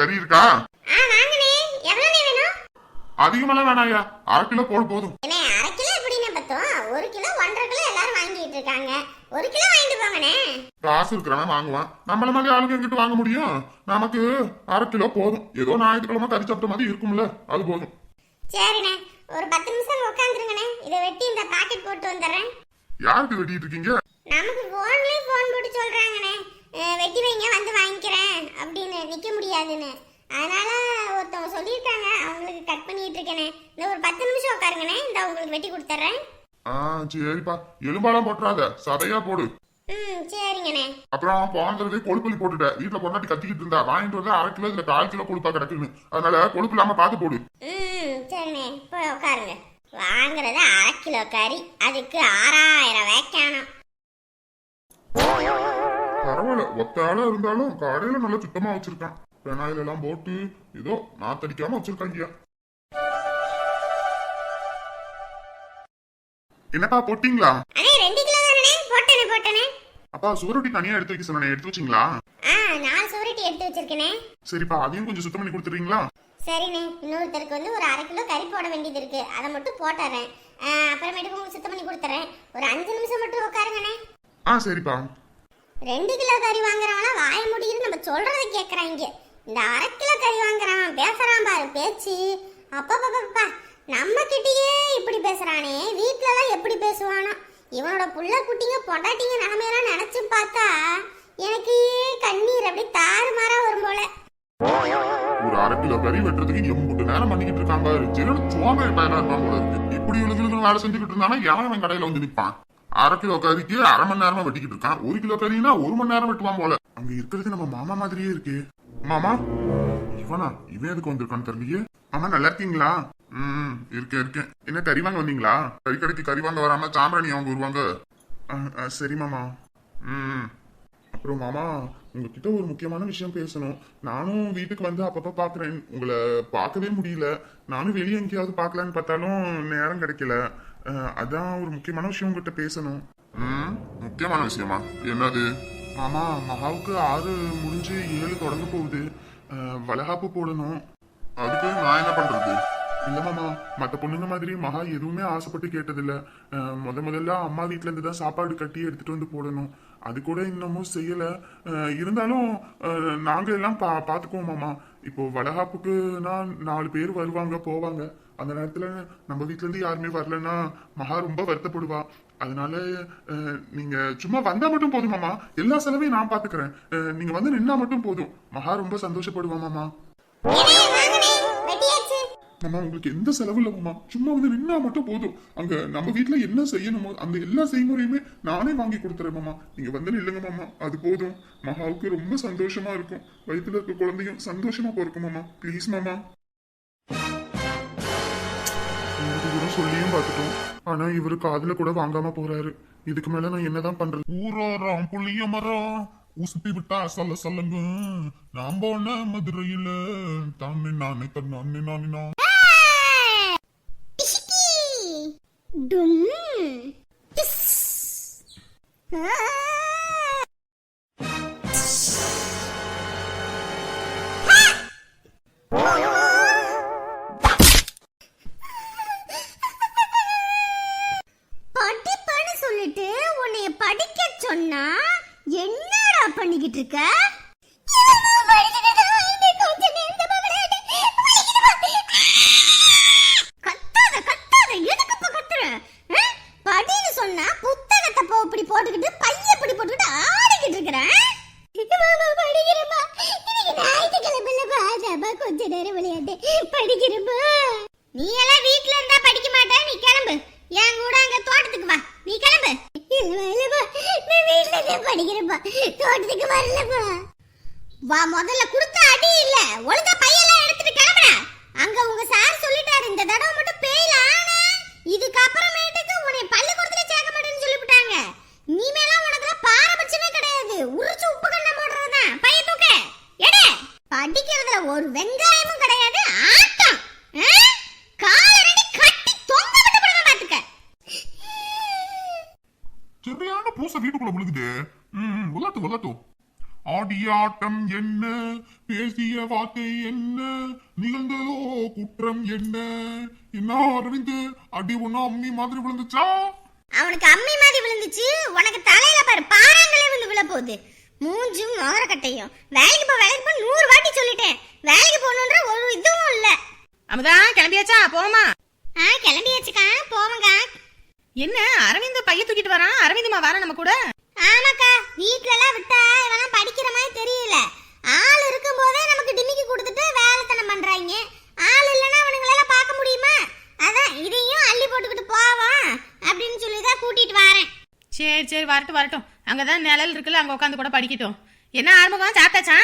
கறி இருக்கா? அதிகமெல்லாம் வேணாயா அரை கிலோ போடு போதும். அரை கிலோ ஒரு கிலோ ஒன்றரை கிலோ எல்லாரும் வாங்கிட்டு இருக்காங்க. ஒரு கிலோ வாங்கிட்டு போங்கண்ணே. காசு இருக்கிறவன் வாங்குவான். நம்மள மாதிரி ஆளுங்க எங்கிட்ட வாங்க முடியும்? நமக்கு அரை கிலோ போதும். ஏதோ ஞாயிற்றுக்கிழமை கறி சாப்பிட்ட மாதிரி இருக்கும்ல. அது போதும். சரிண்ணே. ஒரு பத்து நிமிஷம் உட்காந்துருங்கண்ணே. இதை வெட்டி இந்த பாக்கெட் போட்டு வந்துடுறேன். யாருக்கு வெட்டிட்டு இருக்கீங்க? நமக்கு போட்டு சொல்கிறாங்கண்ணே வெட்டி வைங்க வந்து வாங்கிக்கிறேன். அப்படின்னு நிற்க முடியாதுன்னு. அதனால ஒருத்தவங்க சொல்லியிருக்காங்க அவங்களுக்கு கட் பண்ணிட்டு இருக்கேனே. இந்த ஒரு பத்து நிமிஷம் உட்காருங்கண்ணே இந்த உங்களுக்கு வெட்டி கொடுத்துட்றேன் ஆ சரிப்பா. எலும்பாலாம் போட்டுறாத சதையா போடு. ம் சரிங்கண்ணே. அப்புறம் போனதே கொழுப்பலி போட்டுட்ட. வீட்டுல பொண்டாட்டி கத்திக்கிட்டு இருந்தா வாங்கிட்டு வந்து அரை கிலோ இதுல கால் கிலோ கொழுப்பா கிடக்குன்னு. அதனால கொழுப்பு இல்லாம பார்த்து போடு. ம் சரிண்ணே. போய் உட்காருங்க. வாங்குறது அரை கிலோ கறி. அதுக்கு ஆறாயிரம் வைக்கணும். பரவாயில்ல ஒத்த ஆளா இருந்தாலும் கடையில நல்லா சுத்தமா வச்சிருக்கான் பெனாயில எல்லாம் போட்டு ஏதோ நாத்தடிக்காம வச்சிருக்காங்க என்னப்பா போட்டீங்களா? அப்பா சுவரொட்டி தனியா எடுத்து வைக்க சொன்னேன் எடுத்து வச்சிங்களா? நாலு சுவரட்டி எடுத்து வச்சிருக்கேனே. சரிப்பா அதையும் கொஞ்சம் சுத்தம் பண்ணி கொடுத்துறீங்களா சரிண்ணே இன்னொருத்தருக்கு வந்து ஒரு அரை கிலோ கறி போட வேண்டியது இருக்கு. அதை மட்டும் போட்டுறேன். அப்புறமேட்டுக்கு உங்களுக்கு சுத்தம் பண்ணி கொடுத்துறேன். ஒரு அஞ்சு நிமிஷம் மட்டும் உட்காருங்கண்ணே. ஆ சரிப்பா. ரெண்டு கிலோ கறி வாங்குறவனா வாய முடியுது நம்ம சொல்றதை கேட்குறாங்க இந்த அரை கிலோ கறி வாங்குறவன் பேசுறான் பாரு பேச்சு. அப்பப்பப்பா நம்ம கிட்டயே இப்படி பேசுறானே வீட்லலாம் எப்படி பேசுவானோ. இவனோட புள்ள குட்டிங்க பொண்டாட்டிங்க நிலமையெல்லாம் நினைச்சு பார்த்தா எனக்கு கண்ணீர் அப்படி தாறுமாறா வரும் போல. ஒரு அரை கிலோ கறி வெட்டுறதுக்கு எம்புட்டு நேரம் பண்ணிக்கிட்டு இருக்காங்க. ஜெனல் சோம்பேறி பையனா போல இருக்கு. இப்படி இழுது வேலை செஞ்சுக்கிட்டு இருந்தானா எவன் கடையில வந்து நிற்பான் அரை கிலோ கறிக்கு அரை மணி நேரமா வெட்டிக்கிட்டு இருக்கான். ஒரு கிலோ கறினா ஒரு மணி நேரம் வெட்டுவான் போல. அங்க இருக்கிறது நம்ம மாமா மாதிரியே இருக்கு. மாமா? இவனா? இவன் எதுக்கு வந்திருக்கான்னு தெரியலையே. மாமா நல்லா இருக்கீங்களா? ம் இருக்கேன் இருக்கேன். என்ன கறி வாங்க வந்தீங்களா? கறி கடைக்கு கறி வாங்க வராம சாம்பிராணி அவங்க வருவாங்க. ஆ, ஆ, சரி மாமா. ம். அப்புறம் மாமா உங்ககிட்ட ஒரு முக்கியமான விஷயம் பேசணும். நானும் வீட்டுக்கு வந்து அப்பப்ப பாக்குறேன். உங்களை பார்க்கவே முடியல. நானும் வெளியே எங்கேயாவது பார்க்கலான்னு பார்த்தாலும் நேரம் கிடைக்கல. அதான் ஒரு முக்கியமான விஷயம் உங்ககிட்ட பேசணும். ம் முக்கியமான விஷயமா? என்னது? மாமா மகாவுக்கு ஆறு முடிஞ்சு ஏழு தொடங்க போகுது. வளகாப்பு போடணும். அதுக்கு நான் என்ன பண்றது? இல்ல மாமா மத்த பொண்ணுங்க மாதிரி மகா எதுவுமே ஆசைப்பட்டு கேட்டதில்ல. முத முதல்ல அம்மா வீட்ல இருந்து தான் சாப்பாடு கட்டி எடுத்துட்டு வந்து போடணும். அது கூட இன்னமும் செய்யல. இருந்தாலும் அஹ், நாங்க எல்லாம் பா பாத்துக்குவோம் மாமா. இப்போ வளகாப்புக்குனா நாலு பேர் வருவாங்க போவாங்க. அந்த நேரத்துல நம்ம வீட்ல இருந்து யாருமே வரலன்னா மகா ரொம்ப வருத்தப்படுவா. அதனால அஹ், நீங்க சும்மா வந்தா மட்டும் போதும் மாமா. எல்லா செலவையும் நான் பாத்துக்கிறேன். அஹ், நீங்க வந்து நின்னா மட்டும் போதும். மகா ரொம்ப சந்தோஷப்படுவா மாமா. ஏண்ணே, மாமா உங்களுக்கு எந்த செலவு இல்ல சும்மா வந்து நின்னா மட்டும் போதும். அங்க நம்ம வீட்டுல என்ன செய்யணுமோ அந்த எல்லா செய்முறையுமே நானே வாங்கி கொடுத்துறேன் மாமா. நீங்க வந்து நில்லுங்க மாமா. அது போதும். மகாவுக்கு ரொம்ப சந்தோஷமா இருக்கும். வயித்துல இருக்க குழந்தையும் சந்தோஷமா பிறக்கும் மாமா. ப்ளீஸ் மாமா. சொல்லியும் பார்த்துட்டோம். ஆனா இவரு காதுல கூட வாங்காம போறாரு. இதுக்கு மேல நான் என்னதான் பண்றது? ஊரோரம் புளிய மரம் உசுப்பி விட்டா சொல்ல சொல்லுங்க நான் போன மதுரையில. தானே நானே தன்னானே நானே நான். டும். பண்ணிக்கிட்டு இருக்க கத்தாத கத்தாத எதுக்கு இப்ப கத்துற ஆ? படின்னு சொன்னா புத்தகத்தை போ இப்படி போட்டுக்கிட்டு பைய இப்படி போட்டுக்கிட்டு ஆடிக்கிட்டு இருக்கிறேன் மாமா படிக்கிறேம்மா இன்னைக்கு ஞாயிற்றுக்கிழமையிலப்பா அதாம்மா கொஞ்ச நேரம் விளையாட்டு படிக்கிறேம்மா நீ எல்லாம் வீட்ல இருந்தா படிக்க மாட்டே நீ கிளம்பு என் கூட அங்க தோட்டத்துக்கு வா நீ கிளம்பு இல்ல இல்லப்பா நான் படிக்கிறப்பா. தோட்டத்துக்கு வரலப்பா. வா முதல்ல கொடுத்த அடி இல்ல. ஒழுங்கா பையெல்லாம் எடுத்துட்டு கிளம்புற அங்க உங்க சார் சொல்லிட்டாரு இந்த தடவை மட்டும் பேயில ஆனா. இதுக்கு அப்புறமேட்டுக்கு உன்னை பள்ளிக்கூடத்துல சேர்க்க மாட்டேன்னு சொல்லிவிட்டாங்க. இனிமேலாம் உனக்கு பாரபட்சமே கிடையாது. உரிச்சு உப்பு கண்ண போடுறதுதான். பைய தூக்க. எடு. படிக்கிறதுல ஒரு வெங்காயம் கிடையாது ஆட்டம் ஆ? காலை ரெண்டு கட்டி தொங்க விட்டு விடுவேன் பாத்துக்க சரியான பூசை வீட்டுக்குள்ள விழுகுது ம் விளாட்டு விளாட்டும் ஆடிய ஆட்டம் என்ன? பேசிய வார்த்தை என்ன? நிகழ்ந்ததோ குற்றம் என்ன? என்ன அரவிந்த்? அடி ஒண்ணா அம்மி மாதிரி விழுந்துச்சா? அவனுக்கு அம்மி மாதிரி விழுந்துச்சு. உனக்கு தலையில பாரு பாறாங்களே வந்து விழ போகுது. மூஞ்சும் மோரக்கட்டையும் வேலைக்கு போ வேலைக்கு போ நூறு வாட்டி சொல்லிட்டேன். வேலைக்கு போகணுன்ற ஒரு இதுவும் இல்ல. அமுதா கிளம்பியாச்சா? போமா ஆ கிளம்பியாச்சுக்கா. போவங்க. என்ன அரவிந்த் பைய தூக்கிட்டு வரான்? அரவிந்தமா வர நம்ம கூட? ஆமாக்கா வீட்ல எல்லாம் விட்டா இவெல்லாம் படிக்கிற மாதிரி தெரியல. ஆள் இருக்கும் போதே நமக்கு டிமிக்கி கொடுத்துட்டு வேலைத்தனம் பண்றாங்க ஆள் இல்லைன்னா அவனுங்களெல்லாம் பார்க்க முடியுமா? அதான் இதையும் அள்ளி போட்டுக்கிட்டு போவான் அப்படின்னு சொல்லி தான் கூட்டிட்டு வரேன். சரி சரி வரட்டும் வரட்டும். அங்கதான் நிழல் இருக்குல்ல அங்க உட்காந்து கூட படிக்கட்டும். என்ன ஆரம்பமா சாப்பிட்டாச்சா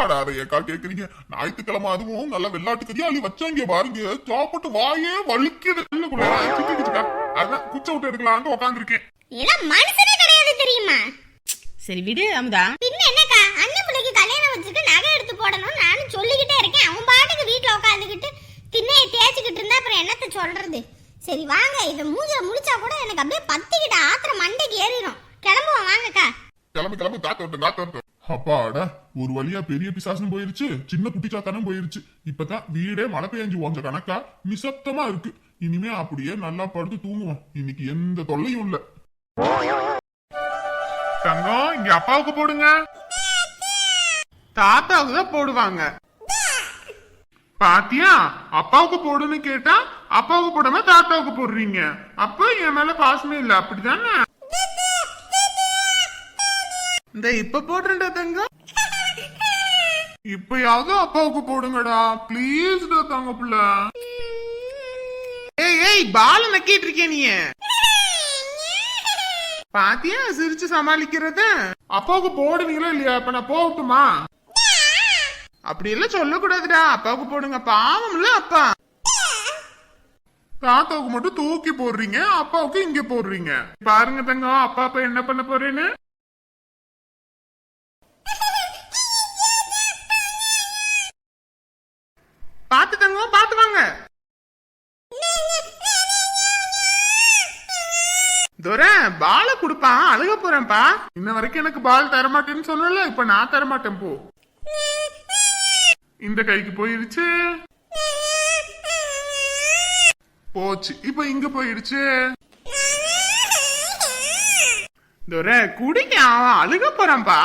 அடாத ஏக்கா கேக்குறீங்க? ஞாயிற்றுக்கிழமை அதுவும் நல்ல வெள்ளாட்டு அள்ளி வச்சாங்க பாருங்க. சாப்பிட்டு வாயே சிக்கிக்கிச்சுக்கா. அதான் குச்சை விட்டு எடுக்கலான்னு உட்காந்துருக்கேன் இதெல்லாம் மனுஷனே கிடையாது தெரியுமா? சரி விடு அமுதா. பின்ன என்னக்கா? அண்ணன் பிள்ளைக்கு கல்யாணம் வச்சுட்டு நகை எடுத்து போடணும் நானும் சொல்லிக்கிட்டே இருக்கேன். அவன் பாட்டுக்கு வீட்டுல உட்காந்துக்கிட்டு திண்ணையை தேய்ச்சிக்கிட்டு இருந்தா அப்புறம் என்னத்த சொல்றது? சரி வாங்க. இதை மூஞ்சில முடிச்சா கூட எனக்கு அப்படியே பத்திக்கிட்ட ஆத்திரம் மண்டைக்கு ஏறிடும். கிளம்புவோம் வாங்கக்கா. கிளம்பு கிளம்பு. காத்து வரட்டும் காத்து வரட்டும். அப்பாடா ஒரு வழியா பெரிய பிசாசுன்னு போயிருச்சு சின்ன குட்டிச்சாத்தானும் போயிருச்சு. இப்பதான் வீடே மழை பெஞ்சு ஓஞ்ச கணக்கா நிசப்தமா இருக்கு. இனிமே அப்படியே நல்லா படுத்து தூங்குவோம். இன்னைக்கு எந்த தொல்லையும் இல்ல. தங்கம் இங்க அப்பாவுக்கு போடுங்க. தாத்தாவுக்கு தான் போடுவாங்க. பாத்தியா அப்பாவுக்கு போடுன்னு கேட்டா அப்பாவுக்கு போடாம தாத்தாவுக்கு போடுறீங்க. அப்ப என் மேல பாசமே இல்ல அப்படிதானே? இந்த இப்ப போடுறேன்டா தங்கம். இப்பயாவது அப்பாவுக்கு போடுங்கடா. ப்ளீஸ் தங்க புள்ள. ஏய் ஏய் பால நக்கிட்டு இருக்கே நீ? பாத்தியா சிரிச்சு சமாளிக்கிறத? அப்பாவுக்கு போடுவீங்களா இல்லையா? இப்ப நான் போகட்டுமா? அப்படி எல்லாம் சொல்லக்கூடாதுடா. அப்பாவுக்கு போடுங்க. பாவம்ல அப்பா. தாத்தாவுக்கு மட்டும் தூக்கி போடுறீங்க அப்பாவுக்கு இங்க போடுறீங்க. பாருங்க தங்கம் அப்பா அப்பா என்ன பண்ண போறேன்னு? பாத்து தங்கம் பாத்து வாங்க துரை பால குடுப்பான் அழுக போறேன்ப்பா. இன்ன வரைக்கும் எனக்கு பால் தரமாட்டேன்னு சொல்லல இப்ப நான் தரமாட்டேன் போ. இந்த கைக்கு போயிருச்சு. போச்சு. இப்ப இங்க போயிடுச்சு. துரை குடிக்க அவன் அழுக போறான்பா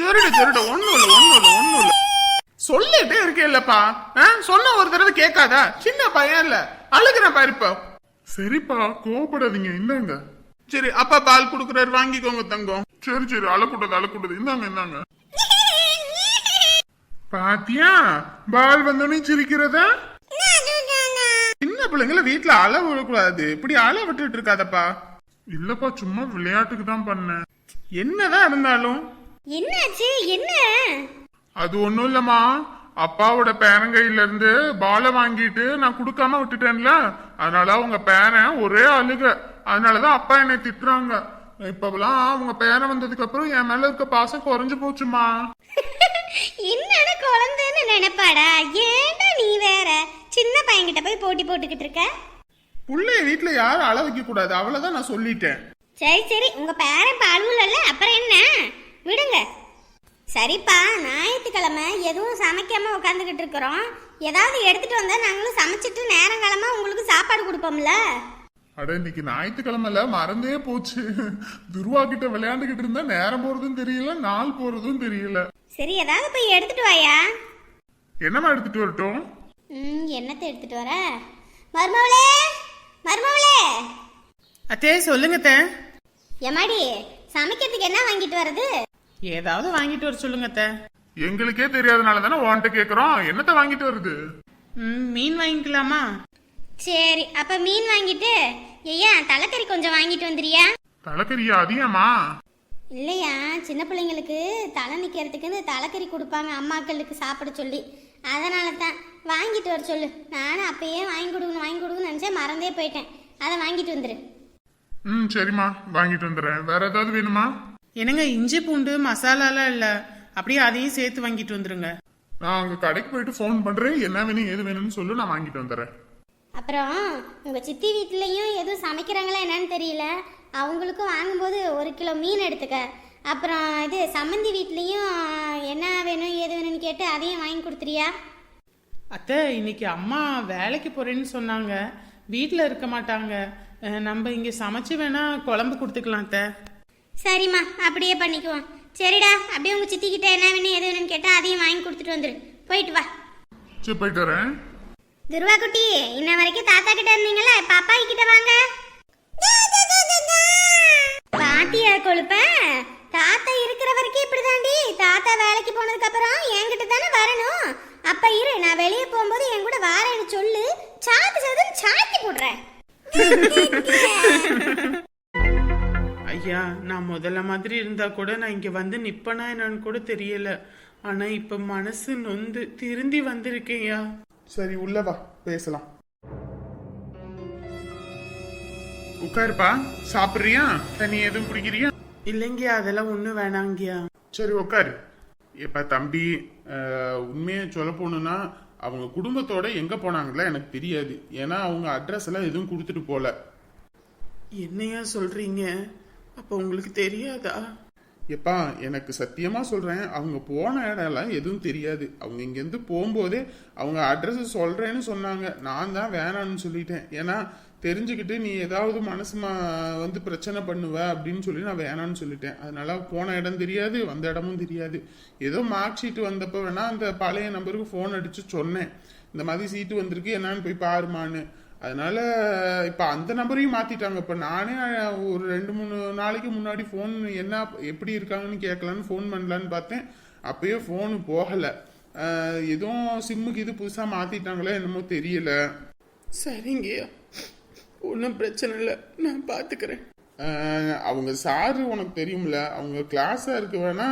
சரிடா சரிடா ஒண்ணும் இல்ல ஒண்ணும் இல்ல ஒண்ணும் இல்ல. சொல்லிட்டே இருக்கே இல்லப்பா. சொன்ன ஒரு தடவை கேட்காதா? சின்ன பையன் இல்ல. அழுகிறேன் பாரு இப்போ. சரிப்பா கோவப்படாதீங்க. இந்தாங்க. சரி அப்பா பால் குடுக்குறாரு. வாங்கிக்கோங்க தங்கம். சரி சரி. அழக்கூடாது அழக்கூடாது இந்தாங்க இந்தாங்க. பாத்தியா? பால் வந்தோடனே சிரிக்கிறதா? சின்ன பிள்ளைங்கள வீட்டுல அழ விடக்கூடாது. இப்படி அழ விட்டுட்டு இருக்காதப்பா. இல்லப்பா சும்மா விளையாட்டுக்கு தான் பண்ணேன். என்னதான் இருந்தாலும் என்னாச்சு? என்ன? அது ஒண்ணும் இல்லம்மா. அப்பாவோட பேரங்கையில இருந்து பாலை வாங்கிட்டு நான் கொடுக்காம விட்டுட்டேன்ல. அதனால அவங்க பேரன் ஒரே அழுக. அதனாலதான் அப்பா என்னை திட்டுறாங்க. இப்பெல்லாம் அவங்க பேரன் வந்ததுக்கு அப்புறம் என் மேல இருக்க பாசம் குறைஞ்சு போச்சுமா என்னடா குழந்தைன்னு நினைப்பாடா? ஏன்டா நீ வேற? சின்ன பையன்கிட்ட போய் போட்டி போட்டுக்கிட்டு இருக்க? புள்ளைய வீட்டுல யாரும் அழ வைக்க கூடாது. அவ்வளவுதான் நான் சொல்லிட்டேன். சரி சரி. உங்க பேரன் பால்வுலல்ல அப்புறம் என்ன? விடுங்க. சரிப்பா ஞாயிற்றுக்கிழமை எதுவும் சமைக்காம உட்காந்துக்கிட்டு இருக்கிறோம். ஏதாவது எடுத்துட்டு வந்தா நாங்களும் சமைச்சிட்டு நேரங்காலமா உங்களுக்கு சாப்பாடு கொடுப்போம்ல. அட இன்னைக்கு ஞாயிற்றுக்கிழமைல மறந்தே போச்சு. துருவா கிட்ட விளையாண்டுகிட்டு இருந்தா நேரம் போறதும் தெரியல நாள் போறதும் தெரியல. சரி ஏதாவது போய் எடுத்துட்டு வாயா. என்னம்மா எடுத்துட்டு வரட்டும்? ம் என்னத்தை எடுத்துட்டு வர? மருமவளே மருமவளே அத்தே சொல்லுங்க அத்தை. எம்மாடி சமைக்கிறதுக்கு என்ன வாங்கிட்டு வர்றது? ஏதாவது வாங்கிட்டு வர சொல்லுங்க அத்தை. எங்களுக்கே தெரியாதனால தானே உன்கிட்ட கேக்குறோம். என்னத்த வாங்கிட்டு வருது? ம் மீன் வாங்கிக்கலாமா? சரி அப்ப மீன் வாங்கிட்டு ஐயா தலைக்கறி கொஞ்சம் வாங்கிட்டு வந்துறியா தலைக்கறியா அதிகமா இல்லையா சின்ன பிள்ளைங்களுக்கு தலை நிற்கிறதுக்குன்னு தலைக்கறி கொடுப்பாங்க அம்மாக்களுக்கு சாப்பிட சொல்லி. அதனால தான் வாங்கிட்டு வர சொல்லு. நானும் அப்பயே வாங்கி கொடுக்கணும் வாங்கி கொடுக்கணும்னு நினச்சேன் மறந்தே போயிட்டேன். அதை வாங்கிட்டு வந்துரு. ம் சரிம்மா வாங்கிட்டு வந்துடுறேன். வேற ஏதாவது வேணுமா? என்னங்க இஞ்சி பூண்டு மசாலாலாம் இல்ல. அப்படியே அதையும் சேர்த்து வாங்கிட்டு வந்துருங்க. நான் அங்க கடைக்கு போயிட்டு ஃபோன் பண்றேன். என்ன வேணும் ஏது வேணும்னு சொல்லு நான் வாங்கிட்டு வந்துடுறேன் அப்புறம் உங்கள் சித்தி வீட்லேயும் எதுவும் சமைக்கிறாங்களா என்னன்னு தெரியல. அவங்களுக்கும் வாங்கும்போது ஒரு கிலோ மீன் எடுத்துக்க. அப்புறம் இது சம்மந்தி வீட்லேயும் என்ன வேணும் ஏது வேணும்னு கேட்டு அதையும் வாங்கி கொடுத்துறியா? அத்தை இன்னைக்கு அம்மா வேலைக்கு போறேன்னு சொன்னாங்க. வீட்டில் இருக்க மாட்டாங்க. நம்ம இங்கே சமைச்சு வேணா குழம்பு கொடுத்துக்கலாம் அத்தை. சரிம்மா அப்படியே பண்ணிக்குவோம். சரிடா அப்படியே உங்கள் சித்திக்கிட்ட என்ன வேணும் எது வேணும்னு கேட்டால் அதையும் வாங்கி கொடுத்துட்டு வந்துரு. போயிட்டு வா. சரி போயிட்டு வரேன். துருவா குட்டி இன்ன வரைக்கும் தாத்தா கிட்ட இருந்தீங்கல்ல இப்ப அப்பா கிட்ட வாங்க. பாத்தியா கொழுப்ப? தாத்தா இருக்கிற வரைக்கும் இப்படிதாண்டி. தாத்தா வேலைக்கு போனதுக்கு அப்புறம் என்கிட்ட தானே வரணும். அப்ப இரு நான் வெளியே போகும்போது என் கூட வாரேன்னு சொல்லு. சாத்து சாத்துன்னு சாத்தி போடுறேன். ஐயா நான் முதல்ல மாதிரி இருந்தா கூட நான் இங்கே வந்து நிப்பனா என்னன்னு கூட தெரியல. ஆனா இப்ப மனசு நொந்து திருந்தி வந்திருக்கேன்யா சரி உள்ள வா பேசலாம். உட்காருப்பா சாப்பிடுறியா? தண்ணி எதுவும் குடிக்கிறியா? இல்லைங்கய்யா அதெல்லாம் ஒன்றும் வேணாங்கய்யா சரி உட்காரு. இப்ப தம்பி உண்மையை சொல்ல போகணும்னா அவங்க குடும்பத்தோட எங்க போனாங்களா எனக்கு தெரியாது. ஏன்னா அவங்க அட்ரஸ் எல்லாம் எதுவும் கொடுத்துட்டு போல. என்னையா சொல்றீங்க? அப்போ உங்களுக்கு தெரியாதா? எப்பா எனக்கு சத்தியமாக சொல்கிறேன் அவங்க போன இடம்லாம் எதுவும் தெரியாது. அவங்க இங்கேருந்து போகும்போதே அவங்க அட்ரஸ் சொல்கிறேன்னு சொன்னாங்க. நான் தான் வேணான்னு சொல்லிட்டேன். ஏன்னா தெரிஞ்சுக்கிட்டு நீ ஏதாவது மனசு வந்து பிரச்சனை பண்ணுவ அப்படின்னு சொல்லி நான் வேணான்னு சொல்லிட்டேன். அதனால போன இடம் தெரியாது வந்த இடமும் தெரியாது. ஏதோ மார்க் ஷீட் வந்தப்போ வேணா அந்த பழைய நம்பருக்கு ஃபோன் அடித்து சொன்னேன். இந்த மாதிரி சீட்டு வந்திருக்கு என்னான்னு போய் பாருமான்னு. அதனால இப்ப அந்த நம்பரையும் மாத்திட்டாங்க. இப்ப நானே ஒரு ரெண்டு மூணு நாளைக்கு முன்னாடி ஃபோன் என்ன எப்படி இருக்காங்கன்னு கேட்கலான்னு ஃபோன் பண்ணலான்னு பார்த்தேன். அப்பயே ஃபோனு போகல. எதுவும் சிம்முக்கு இது புதுசா மாத்திட்டாங்களோ என்னமோ தெரியல. சரிங்கய்யா ஒன்றும் பிரச்சனை இல்லை. நான் பார்த்துக்கிறேன் அவங்க சாரு உனக்கு தெரியும்ல. அவங்க கிளாஸா இருக்க வேணா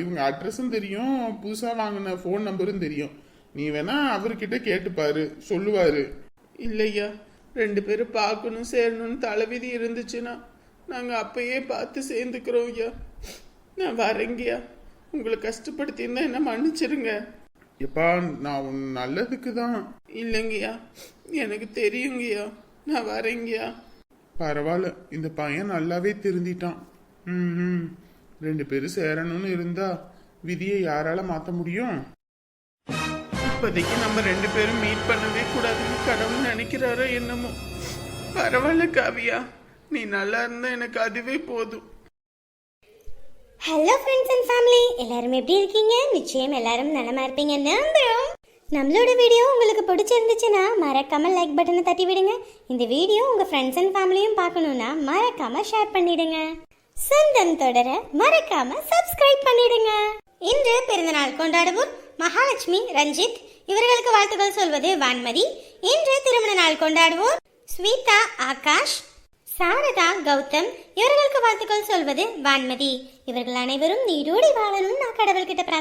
இவங்க அட்ரஸும் தெரியும். புதுசா வாங்கின ஃபோன் நம்பரும் தெரியும். நீ வேணா அவர்கிட்ட கேட்டுப்பாரு. சொல்லுவாரு. இல்லையா? ரெண்டு பேரும் பார்க்கணும் சேரணும்னு தலைவிதி இருந்துச்சுன்னா நாங்கள் அப்பயே பார்த்து சேர்ந்துக்கிறோம் ஐயா நான் வரேங்கய்யா உங்களை கஷ்டப்படுத்தியிருந்தா என்ன மன்னிச்சிருங்க. எப்பா நான் உன் நல்லதுக்கு தான். இல்லைங்கய்யா எனக்கு தெரியுங்கய்யா நான் வரேங்கய்யா பரவாயில்ல இந்த பையன் நல்லாவே திருந்திட்டான். ம் ம். ரெண்டு பேரும் சேரணும்னு இருந்தா விதியை யாரால மாத்த முடியும்? இப்போதைக்கு நம்ம ரெண்டு பேரும் மீட் பண்ணவே கூடாதுன்னு கடவுள் நினைக்கிறாரோ என்னமோ. பரவாயில்ல காவியா. நீ நல்லா இருந்தா எனக்கு அதுவே போதும். ஹலோ ஃப்ரெண்ட்ஸ் அண்ட் ஃபேமிலி எல்லாரும் எப்படி இருக்கீங்க? நிச்சயம் எல்லாரும் நலமா இருப்பீங்க. நம்புறோம் நம்மளோட வீடியோ உங்களுக்கு பிடிச்சிருந்துச்சுன்னா மறக்காம லைக் பட்டனை தட்டி விடுங்க. இந்த வீடியோ உங்க ஃப்ரெண்ட்ஸ் அண்ட் ஃபேமிலியும் பார்க்கணும்னா மறக்காம ஷேர் பண்ணிடுங்க. சொந்தம் தொடர மறக்காம சப்ஸ்கிரைப் பண்ணிடுங்க. இன்று பிறந்தநாள் கொண்டாடவும். மகாலட்சுமி ரஞ்சித் இவர்களுக்கு வாழ்த்துக்கள் சொல்வது வான்மதி. இன்று திருமண நாள் கொண்டாடுவோர் ஸ்வீதா ஆகாஷ் சாரதா கௌதம் இவர்களுக்கு வாழ்த்துக்கள் சொல்வது வான்மதி. இவர்கள் அனைவரும் நீடோடி வாழணும் நான் கடவுள்கிட்ட பிரார்த்தனை